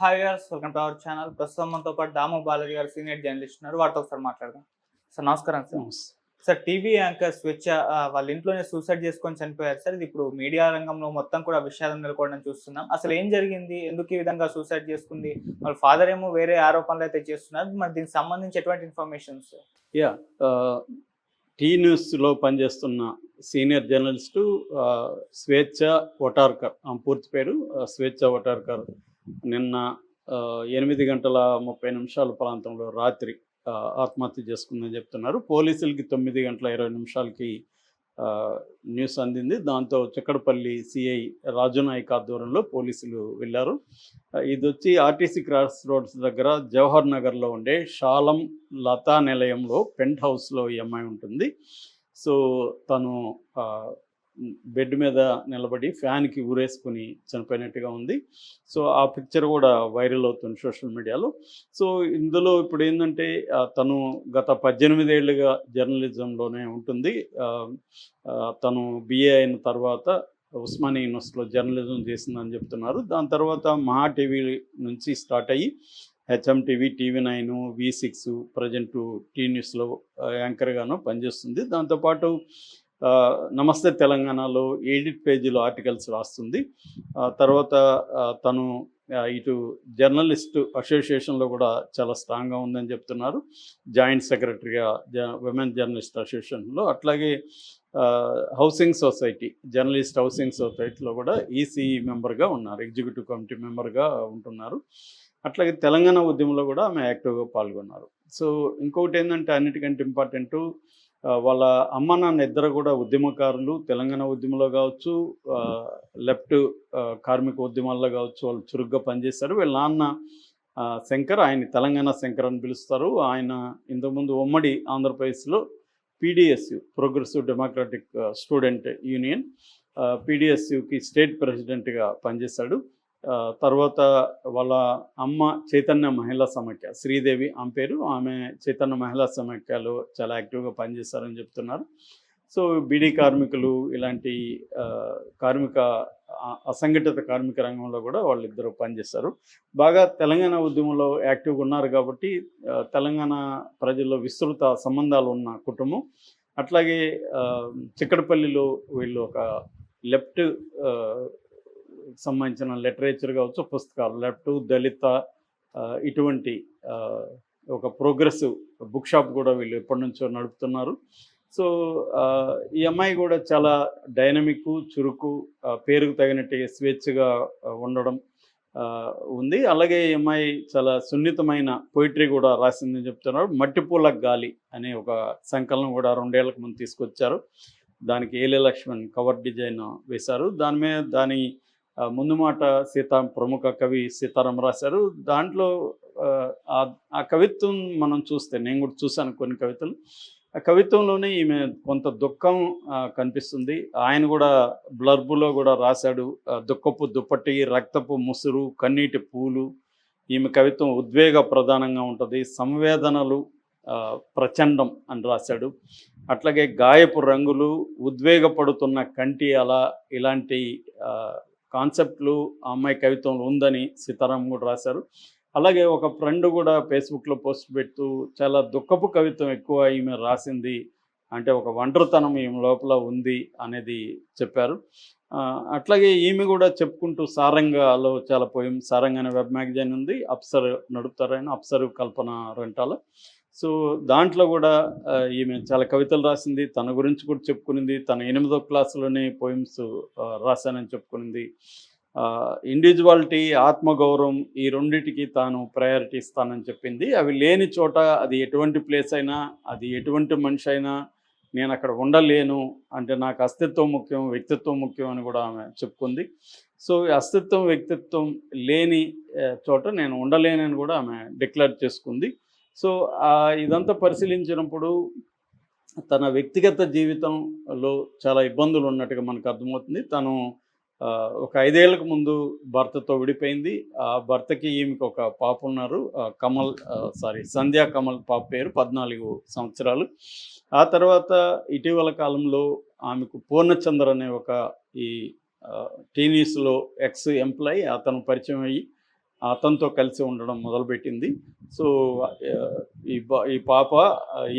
Hi గారు welcome to our channel ప్రస్తుతం మనతో పాటు దాము బాలాజీ గారు సీనియర్ జర్నలిస్ట్ ఉన్నారు. వారితో ఒకసారి మాట్లాడదాం. సార్ నమస్కారం సార్. సార్ టీవీ యాంకర్ స్వేచ్ఛ వాళ్ళ ఇంట్లోనే సూసైడ్ చేసుకొని చనిపోయారు సార్. ఇది ఇప్పుడు మీడియా రంగంలో మొత్తం కూడా విషయాలను నెలకొనడం చూస్తున్నాం. అసలు ఏం జరిగింది? ఎందుకు ఈ విధంగా సూసైడ్ చేసుకుంది? వాళ్ళ ఫాదర్ ఏమో వేరే ఆరోపణలు అయితే చేస్తున్నారు. మరి దీనికి సంబంధించి ఎటువంటి ఇన్ఫర్మేషన్స్ యా టీ న్యూస్లో పనిచేస్తున్న సీనియర్ జర్నలిస్టు స్వేచ్ఛ వటార్కర్ ఆమె పూర్తి పేరు స్వేచ్ఛ వటార్కర్. నిన్న ఎనిమిది గంటల ముప్పై నిమిషాల ప్రాంతంలో రాత్రి ఆత్మహత్య చేసుకుందని చెప్తున్నారు. పోలీసులకి తొమ్మిది గంటల ఇరవై నిమిషాలకి న్యూస్ అందింది. దాంతో చిక్కడపల్లి సిఐ రాజునాయక్ ఆధ్వర్యంలో పోలీసులు వెళ్ళారు. ఇది వచ్చి ఆర్టీసీ క్రాస్ రోడ్స్ దగ్గర జవహర్ నగర్లో ఉండే షాలం లతా నిలయంలో పెంట్ హౌస్లో ఈ అమ్మాయి ఉంటుంది. సో తను బెడ్ మీద నిలబడి ఫ్యాన్కి ఊరేసుకుని చనిపోయినట్టుగా ఉంది. సో ఆ పిక్చర్ కూడా వైరల్ అవుతుంది సోషల్ మీడియాలో. సో ఇందులో ఇప్పుడు ఏంటంటే తను గత పద్దెనిమిదేళ్ళుగా జర్నలిజంలోనే ఉంటుంది. తను బిఏ అయిన తర్వాత ఉస్మానియా యూనివర్సిటీలో జర్నలిజం చేసిందని చెప్తున్నారు. దాని తర్వాత మహా టీవీ నుంచి స్టార్ట్ అయ్యి HM TV TV nine V six present T న్యూస్లో యాంకర్గాను పనిచేస్తుంది. దాంతోపాటు నమస్తే తెలంగాణలో ఎడిట్ పేజీలో ఆర్టికల్స్ రాస్తుంది. తర్వాత తను ఇటు జర్నలిస్ట్ అసోసియేషన్లో కూడా చాలా స్ట్రాంగ్గా ఉందని చెప్తున్నారు. జాయింట్ సెక్రటరీగా విమెన్ జర్నలిస్ట్ అసోసియేషన్లో. అట్లాగే హౌసింగ్ సొసైటీ జర్నలిస్ట్ హౌసింగ్ సొసైటీలో కూడా ఈసీఈ మెంబర్గా ఉన్నారు. ఎగ్జిక్యూటివ్ కమిటీ మెంబర్గా ఉంటున్నారు. అట్లాగే తెలంగాణ ఉద్యమంలో కూడా ఆమె యాక్టివ్గా పాల్గొన్నారు. సో ఇంకొకటి ఏంటంటే అన్నిటికంటే ఇంపార్టెంట్ వాళ్ళ అమ్మ నాన్న ఇద్దరు కూడా ఉద్యమకారులు తెలంగాణ ఉద్యమంలో కావచ్చు లెఫ్ట్ కార్మిక ఉద్యమాల్లో కావచ్చు వాళ్ళు చురుగ్గా పనిచేశారు వీళ్ళ నాన్న శంకర్ ఆయన తెలంగాణ శంకర్ అని పిలుస్తారు. ఆయన ఇంతకుముందు ఉమ్మడి ఆంధ్రప్రదేశ్లో PDSU progressive democratic student union పీడిఎస్యుకి state ప్రెసిడెంట్గా పనిచేశాడు. తర్వాత వాళ్ళ అమ్మ చైతన్య మహిళా సమాఖ్య శ్రీదేవి ఆమె పేరు. ఆమె చైతన్య మహిళా సమాఖ్యలో చాలా యాక్టివ్గా పనిచేస్తారని చెప్తున్నారు. సో బీడీ కార్మికులు ఇలాంటి కార్మిక అసంఘటిత కార్మిక రంగంలో కూడా వాళ్ళిద్దరూ పనిచేస్తారు. బాగా తెలంగాణ ఉద్యమంలో యాక్టివ్గా ఉన్నారు కాబట్టి తెలంగాణ ప్రజల్లో విస్తృత సంబంధాలు ఉన్న కుటుంబం. అట్లాగే చిక్కడపల్లిలో వీళ్ళు ఒక లెఫ్ట్ సంబంధించిన లిటరేచర్ కావచ్చు పుస్తకాలు లెఫ్ట్ దళిత ఇటువంటి ఒక ప్రోగ్రెసివ్ బుక్ షాప్ కూడా వీళ్ళు ఎప్పటి నుంచో నడుపుతున్నారు. సో ఈ అమ్మాయి కూడా చాలా డైనమిక్ చురుకు పేరుకు తగినట్టు స్వేచ్ఛగా ఉండడం ఉంది. అలాగే ఈ అమ్మాయి చాలా సున్నితమైన పోయిటరీ కూడా రాసిందని చెప్తున్నారు. మట్టిపూల గాలి అనే ఒక సంకలనం కూడా రెండేళ్ళకు ముందు తీసుకొచ్చారు. దానికి ఏలే లక్ష్మణ్ కవర్ డిజైన్ వేశారు. దాని మీద దాని ముందు మాట సీతా ప్రముఖ కవి సీతారాం రాశారు. దాంట్లో ఆ, ఆ- కవిత్వం మనం చూస్తే నేను కూడా చూశాను కొన్ని కవితలు. ఆ కవిత్వంలోనే ఈమె కొంత దుఃఖం కనిపిస్తుంది. ఆయన కూడా బ్లర్బులో కూడా రాశాడు. దుఃఖపు దుప్పటి రక్తపు ముసురు కన్నీటి పూలు. ఈమె కవిత్వం ఉద్వేగ ప్రధానంగా ఉంటుంది. సంవేదనలు ప్రచండం అని రాశాడు. అట్లాగే గాయపు రంగులు ఉద్వేగపడుతున్న కంటి అలా ఇలాంటి కాన్సెప్ట్లు ఆ అమ్మాయి కవిత్వంలో ఉందని సీతారాం కూడా రాశారు. అలాగే ఒక ఫ్రెండ్ కూడా ఫేస్బుక్లో పోస్ట్ పెడుతూ చాలా దుఃఖపు కవిత్వం ఎక్కువ ఈమె రాసింది అంటే ఒక ఒంటరితనం ఈమె లోపల ఉంది అనేది చెప్పారు. అట్లాగే ఈమె కూడా చెప్పుకుంటూ సారంగాలో చాలా పోయం సారంగ్ అనే వెబ్ మ్యాగజైన్ ఉంది. అప్సర్ నడుపుతారైన అప్సర్ కల్పన రెంటాల. సో దాంట్లో కూడా ఈమె చాలా కవితలు రాసింది తన గురించి కూడా చెప్పుకునింది తన ఎనిమిదో క్లాసులోనే పోయిమ్స్ రాశానని చెప్పుకునింది. ఇండివిజువాలిటీ ఆత్మగౌరవం ఈ రెండింటికి తాను ప్రయారిటీ ఇస్తానని చెప్పింది. అవి లేని చోట అది ఎటువంటి ప్లేస్ అయినా అది ఎటువంటి మనిషి అయినా నేను అక్కడ ఉండలేను అంటే నాకు అస్తిత్వం ముఖ్యం వ్యక్తిత్వం ముఖ్యం అని కూడా ఆమె చెప్పుకుంది. సో ఈ అస్తిత్వం వ్యక్తిత్వం లేని చోట నేను ఉండలేనని కూడా ఆమె డిక్లేర్ చేసుకుంది. సో ఇదంతా పరిశీలించినప్పుడు తన వ్యక్తిగత జీవితంలో చాలా ఇబ్బందులు ఉన్నట్టుగా మనకు అర్థమవుతుంది. తను ఒక ఐదేళ్ళకు ముందు భర్తతో విడిపోయింది. ఆ భర్తకి ఈమెకి ఒక పాప ఉన్నారు. కమల్ సారీ సంధ్యా కమల్ పాప పేరు పద్నాలుగు సంవత్సరాలు. ఆ తర్వాత ఇటీవల కాలంలో ఆమెకు పూర్ణచంద్ర అనే ఒక ఈ టీనీస్లో ఎక్స్ ఎంప్లాయీ అతను పరిచయం అయ్యి అతనితో కలిసి ఉండడం మొదలుపెట్టింది. సో ఈ ఈ పాప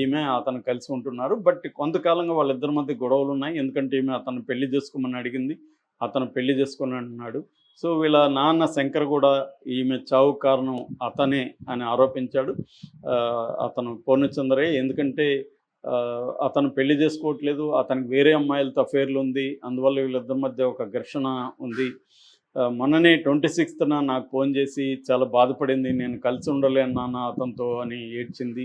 ఈమె అతను కలిసి ఉంటున్నారు. బట్ కొంతకాలంగా వాళ్ళిద్దరి మధ్య గొడవలు ఉన్నాయి ఎందుకంటే ఈమె అతను పెళ్ళి చేసుకోమని అడిగింది. అతను పెళ్ళి చేసుకుని అంటున్నాడు. సో వీళ్ళ నాన్న శంకర్ కూడా ఈమె చావు కారణం అతనే అని ఆరోపించాడు. అతను పూర్ణచంద్రే ఎందుకంటే అతను పెళ్ళి చేసుకోవట్లేదు. అతనికి వేరే అమ్మాయిలతో అఫేర్లు ఉంది. అందువల్ల వీళ్ళిద్దరి మధ్య ఒక ఘర్షణ ఉంది. మొన్ననే ట్వంటీ సిక్స్త్న నాకు ఫోన్ చేసి చాలా బాధపడింది. నేను కలిసి ఉండలేను నాన్న అతనితో అని ఏడ్చింది.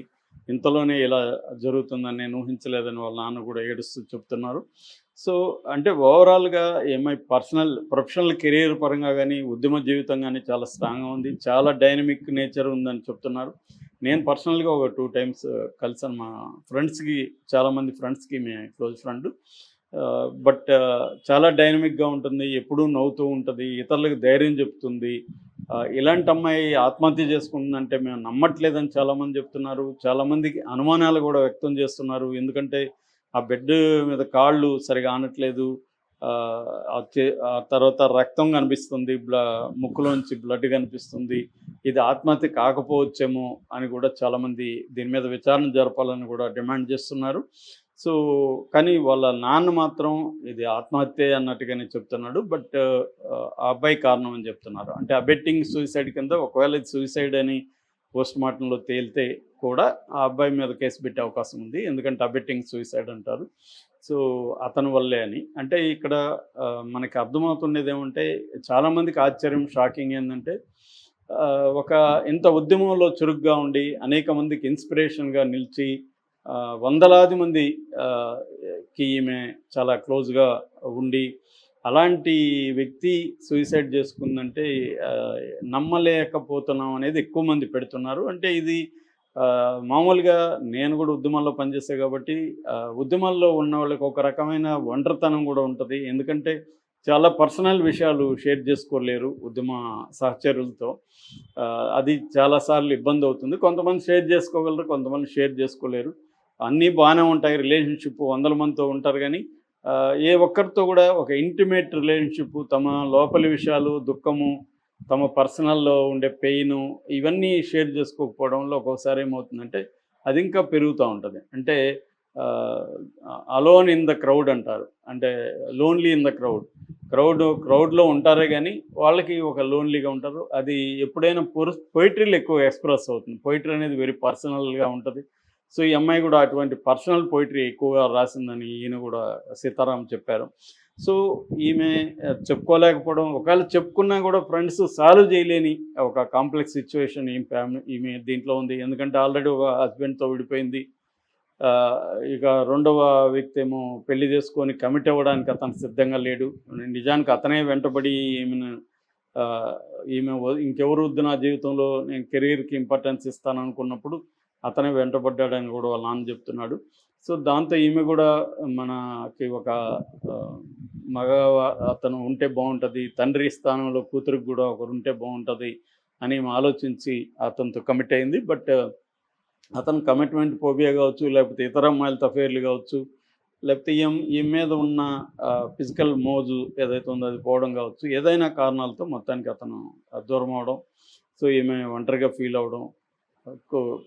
ఇంతలోనే ఇలా జరుగుతుందని నేను ఊహించలేదని వాళ్ళ నాన్న కూడా ఏడుస్తూ చెప్తున్నారు. సో అంటే ఓవరాల్గా ఏమై పర్సనల్ ప్రొఫెషనల్ కెరీర్ పరంగా కానీ ఉద్యమ జీవితం కానీ చాలా స్ట్రాంగ్గా ఉంది. చాలా డైనమిక్ నేచర్ ఉందని చెప్తున్నారు. నేను పర్సనల్గా ఒక టూ టైమ్స్ కలిసాను. మా ఫ్రెండ్స్కి చాలామంది ఫ్రెండ్స్కి మే క్లోజ్ ఫ్రెండ్ బట్ చాలా డైనమిక్గా ఉంటుంది ఎప్పుడూ నవ్వుతూ ఉంటుంది ఇతరులకు ధైర్యం చెప్తుంది. ఇలాంటి అమ్మాయి ఆత్మహత్య చేసుకుంటుందంటే మేము నమ్మట్లేదని చాలామంది చెప్తున్నారు. చాలామందికి అనుమానాలు కూడా వ్యక్తం చేస్తున్నారు. ఎందుకంటే ఆ బెడ్ మీద కాళ్ళు సరిగా ఆనట్లేదు. ఆ, తర్వాత రక్తం కనిపిస్తుంది బ్ల ముక్కులోంచి బ్లడ్ కనిపిస్తుంది. ఇది ఆత్మహత్య కాకపోవచ్చేమో అని కూడా చాలామంది దీని మీద విచారణ జరపాలని కూడా డిమాండ్ చేస్తున్నారు. సో కానీ వాళ్ళ నాన్న మాత్రం ఇది ఆత్మహత్య అన్నట్టుగానే చెప్తున్నాడు. బట్ ఆ అబ్బాయి కారణం అని చెప్తున్నారు. అంటే అబెట్టింగ్ సూసైడ్ కింద ఒకవేళ ఇది సూసైడ్ అని పోస్ట్ మార్టంలో తేలితే కూడా ఆ అబ్బాయి మీద కేసు పెట్టే అవకాశం ఉంది. ఎందుకంటే అబెట్టింగ్ సూసైడ్ అంటారు. సో అతని వల్లే అని. అంటే ఇక్కడ మనకి అర్థమవుతున్నది ఏమంటే చాలామందికి ఆశ్చర్యం షాకింగ్ ఏంటంటే ఒక ఇంత ఉద్యమంలో చురుగ్గా ఉండి అనేక మందికి ఇన్స్పిరేషన్గా నిలిచి వందలాది మంది కి ఈమె చాలా క్లోజ్గా ఉండి అలాంటి వ్యక్తి సూసైడ్ చేసుకుందంటే నమ్మలేకపోతున్నాం అనేది ఎక్కువ మంది పెడుతున్నారు. అంటే ఇది మామూలుగా నేను కూడా ఉద్యమాల్లో పనిచేస్తాను కాబట్టి ఉద్యమంలో ఉద్యమాల్లో ఉన్న వాళ్ళకి ఒక రకమైన ఒంటరితనం కూడా ఉంటుంది. ఎందుకంటే చాలా పర్సనల్ విషయాలు షేర్ చేసుకోలేరు ఉద్యమ సహచరులతో. అది చాలాసార్లు ఇబ్బంది అవుతుంది. కొంతమంది షేర్ చేసుకోగలరు కొంతమంది షేర్ చేసుకోలేరు. అన్నీ బాగానే ఉంటాయి రిలేషన్షిప్ వందల మందితో ఉంటారు కానీ ఏ ఒక్కరితో కూడా ఒక ఇంటిమేట్ రిలేషన్షిప్ తమ లోపలి విషయాలు దుఃఖము తమ పర్సనల్లో ఉండే పెయిన్ ఇవన్నీ షేర్ చేసుకోకపోవడంలో ఒక్కోసారి ఏమవుతుందంటే అది ఇంకా పెరుగుతూ ఉంటుంది. అంటే అలోన్ ఇన్ ద క్రౌడ్ అంటారు. అంటే lonely in the crowd crowd క్రౌడ్లో ఉంటారే కానీ వాళ్ళకి ఒక లోన్లీగా ఉంటారు. అది ఎప్పుడైనా పొయిటరీలు ఎక్కువ ఎక్స్ప్రెస్ అవుతుంది. పొయిటరీ అనేది వెరీ పర్సనల్గా ఉంటుంది. సో ఈ అమ్మాయి కూడా అటువంటి పర్సనల్ పోయిటరీ ఎక్కువగా రాసిందని ఈయన కూడా సీతారాం చెప్పారు. సో ఈమె చెప్పుకోలేకపోవడం ఒకవేళ చెప్పుకున్నా కూడా ఫ్రెండ్స్ సాల్వ్ చేయలేని ఒక కాంప్లెక్స్ సిచ్యువేషన్ ఈ ఫ్యామిలీ ఈమె దీంట్లో ఉంది. ఎందుకంటే ఆల్రెడీ ఒక హస్బెండ్తో విడిపోయింది. ఇక రెండవ వ్యక్తి ఏమో పెళ్ళి చేసుకొని కమిట్ అవ్వడానికి అతను సిద్ధంగా లేడు. నిజానికి అతనే వెంటబడి ఈమెను ఈమె ఇంకెవరు వద్దు నా జీవితంలో నేను కెరీర్కి ఇంపార్టెన్స్ ఇస్తాను అనుకున్నప్పుడు అతనే వెంటబడ్డాడని కూడా వాళ్ళ నాన్న చెప్తున్నాడు. సో దాంతో ఈమె కూడా మనకి ఒక మగ అతను ఉంటే బాగుంటుంది తండ్రి స్థానంలో కూతురికి కూడా ఒకరు ఉంటే బాగుంటుంది అని ఆలోచించి అతనితో కమిట్ అయింది. బట్ అతను కమిట్మెంట్ పోబియా కావచ్చు లేకపోతే ఇతర అమ్మాయిలతో అఫేర్లు కావచ్చు లేకపోతే ఈమె ఈమె మీద ఉన్న ఫిజికల్ మోజు ఏదైతే ఉందో అది పోవడం కావచ్చు ఏదైనా కారణాలతో మొత్తానికి అతను దూరం అవడం సో ఈమె ఒంటరిగా ఫీల్ అవడం కో-